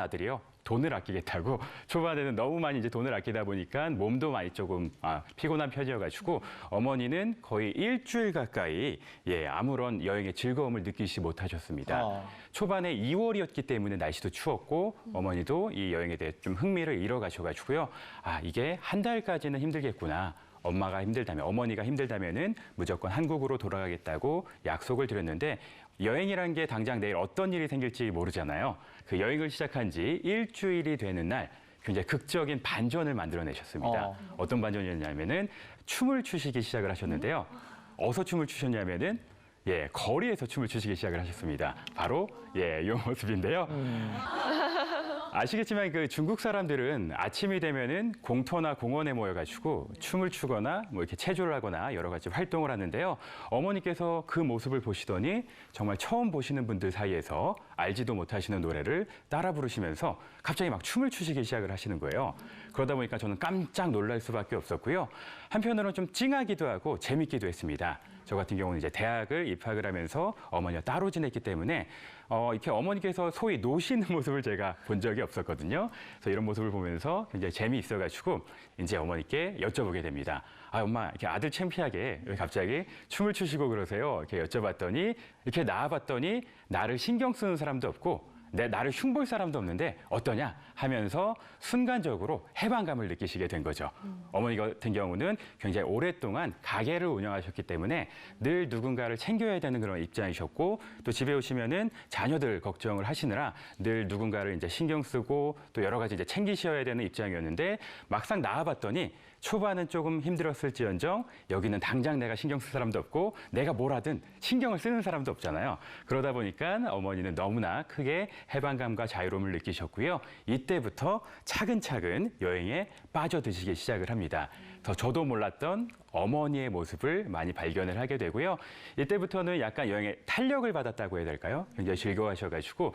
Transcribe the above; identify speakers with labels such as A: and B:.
A: 아들이요. 돈을 아끼겠다고 초반에는 너무 많이 이제 돈을 아끼다 보니까 몸도 많이 조금 아, 피곤한 편이어가지고 어머니는 거의 일주일 가까이 예 아무런 여행의 즐거움을 느끼지 못하셨습니다.
B: 아.
A: 초반에 2월이었기 때문에 날씨도 추웠고 어머니도 이 여행에 대해 좀 흥미를 잃어가셔가지고요. 아 이게 한 달까지는 힘들겠구나. 엄마가 힘들다면 어머니가 힘들다면은 무조건 한국으로 돌아가겠다고 약속을 드렸는데 여행이란 게 당장 내일 어떤 일이 생길지 모르잖아요. 그 여행을 시작한 지 일주일이 되는 날 굉장히 극적인 반전을 만들어내셨습니다.
B: 어.
A: 어떤 반전이었냐면은 춤을 추시기 시작을 하셨는데요. 어서 춤을 추셨냐면은 예 거리에서 춤을 추시기 시작을 하셨습니다. 바로 예이 모습인데요. 아시겠지만 그 중국 사람들은 아침이 되면은 공터나 공원에 모여가지고 춤을 추거나 뭐 이렇게 체조를 하거나 여러 가지 활동을 하는데요. 어머니께서 그 모습을 보시더니 정말 처음 보시는 분들 사이에서 알지도 못하시는 노래를 따라 부르시면서 갑자기 막 춤을 추시기 시작을 하시는 거예요. 그러다 보니까 저는 깜짝 놀랄 수밖에 없었고요. 한편으로는 좀 찡하기도 하고 재밌기도 했습니다. 저 같은 경우는 이제 대학을 입학을 하면서 어머니와 따로 지냈기 때문에 어, 이렇게 어머니께서 소위 노시는 모습을 제가 본 적이 없었거든요. 그래서 이런 모습을 보면서 굉장히 재미있어가지고 이제 어머니께 여쭤보게 됩니다. 아, 엄마, 이렇게 아들 창피하게 왜 갑자기 춤을 추시고 그러세요? 이렇게 여쭤봤더니 이렇게 나와봤더니 나를 신경 쓰는 사람도 없고 내 나를 흉볼 사람도 없는데 어떠냐 하면서 순간적으로 해방감을 느끼시게 된 거죠. 어머니 같은 경우는 굉장히 오랫동안 가게를 운영하셨기 때문에 늘 누군가를 챙겨야 되는 그런 입장이셨고 또 집에 오시면은 자녀들 걱정을 하시느라 늘 누군가를 이제 신경 쓰고 또 여러 가지 이제 챙기셔야 되는 입장이었는데 막상 나와봤더니 초반은 조금 힘들었을지언정 여기는 당장 내가 신경 쓸 사람도 없고 내가 뭘 하든 신경을 쓰는 사람도 없잖아요. 그러다 보니까 어머니는 너무나 크게 해방감과 자유로움을 느끼셨고요. 이때부터 차근차근 여행에 빠져드시기 시작을 합니다. 더 저도 몰랐던 어머니의 모습을 많이 발견을 하게 되고요. 이때부터는 약간 여행에 탄력을 받았다고 해야 될까요? 굉장히 즐거워하셔가지고